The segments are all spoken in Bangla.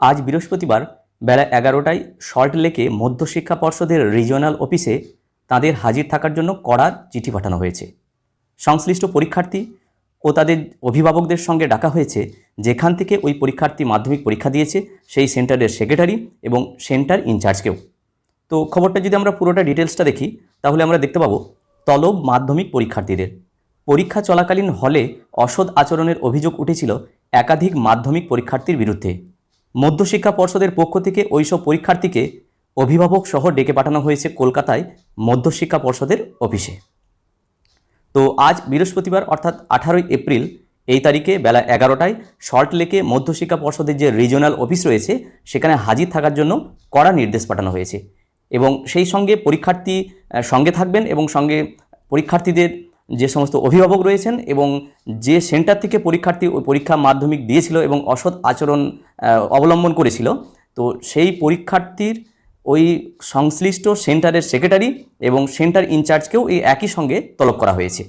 আজ বৃহস্পতিবার বেলা এগারোটায় সল্ট লেকে মধ্যশিক্ষা পর্ষদের রিজিওনাল অফিসে তাদের হাজির থাকার জন্য কড়া চিঠি পাঠানো হয়েছে। সংশ্লিষ্ট পরীক্ষার্থী ও তাদের অভিভাবকদের সঙ্গে ডাকা হয়েছে যেখান থেকে ওই পরীক্ষার্থী মাধ্যমিক পরীক্ষা দিয়েছে, সেই সেন্টারের সেক্রেটারি এবং সেন্টার ইনচার্জকেও। তো খবরটা যদি আমরা পুরোটা ডিটেলসটা দেখি, তাহলে আমরা দেখতে পাবো তলব মাধ্যমিক পরীক্ষার্থীদের। পরীক্ষা চলাকালীন হলে অসৎ আচরণের অভিযোগ উঠেছিল একাধিক মাধ্যমিক পরীক্ষার্থীর বিরুদ্ধে। মধ্যশিক্ষা পর্ষদের পক্ষ থেকে ওইসব পরীক্ষার্থীকে অভিভাবক সহ ডেকে পাঠানো হয়েছে কলকাতায় মধ্যশিক্ষা পর্ষদের অফিসে। তো আজ বৃহস্পতিবার অর্থাৎ আঠারোই এপ্রিল এই তারিখে বেলা এগারোটায় সল্ট লেকে মধ্যশিক্ষা পর্ষদের যে রিজিওনাল অফিস রয়েছে, সেখানে হাজির থাকার জন্য কড়া নির্দেশ পাঠানো হয়েছে। এবং সেই সঙ্গে পরীক্ষার্থী সঙ্গে থাকবেন এবং সঙ্গে পরীক্ষার্থীদের যে সমস্ত অভিভাবক রয়েছেন এবং যে সেন্টার থেকে পরীক্ষার্থী পরীক্ষা মাধ্যমিক দিয়েছিল এবং অসৎ আচরণ অবলম্বন করেছিল, তো সেই পরীক্ষার্থীর ওই সংশ্লিষ্ট সেন্টারের সেক্রেটারি এবং সেন্টার ইনচার্জকেও এই একই সঙ্গে তলব করা হয়েছে।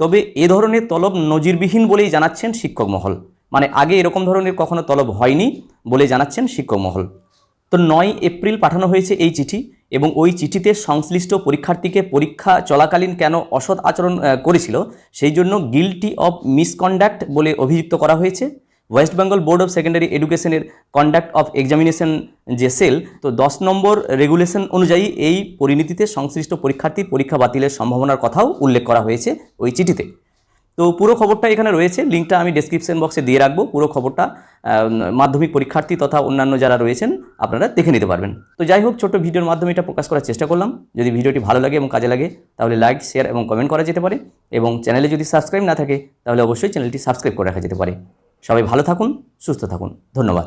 তবে এ ধরনের তলব নজিরবিহীন বলেই জানাচ্ছেন শিক্ষক মহল। মানে আগে এরকম ধরনের কখনো তলব হয়নি বলে জানাচ্ছেন শিক্ষক মহল। তো নয় এপ্রিল পাঠানো হয়েছে এই চিঠি এবং ওই চিঠিতে সংশ্লিষ্ট পরীক্ষার্থীকে পরীক্ষা চলাকালীন কেন অসৎ আচরণ করেছিল সেই জন্য গিলটি অফ মিসকন্ডাক্ট বলে অভিযুক্ত করা হয়েছে। West Bengal board of secondary এডুকেশনের কন্ডাক্ট অফ এক্সামিনেশন যে সেল তো দশ নম্বর রেগুলেশন অনুযায়ী এই পরিণতিতে সংশ্লিষ্ট পরীক্ষার্থী পরীক্ষা বাতিলের সম্ভাবনার কথাও উল্লেখ করা হয়েছে ওই চিঠিতে। তো পুরো খবরটা এখানে রয়েছে। লিঙ্কটা আমি ডেসক্রিপশন বক্সে দিয়ে রাখব। পুরো খবরটা মাধ্যমিক পরীক্ষার্থী তথা অন্যান্য যারা রয়েছেন, আপনারা দেখে নিতে পারবেন। তো যাই হোক ছোটো ভিডিওর মাধ্যমে এটা প্রকাশ করার চেষ্টা করলাম। যদি ভিডিওটি ভালো লাগে এবং কাজে লাগে, তাহলে লাইক শেয়ার এবং কমেন্ট করা যেতে পারে। এবং চ্যানেলে যদি সাবস্ক্রাইব না থাকে, তাহলে অবশ্যই চ্যানেলটি সাবস্ক্রাইব করে রাখা যেতে পারে। সবাই ভালো থাকুন, সুস্থ থাকুন। ধন্যবাদ।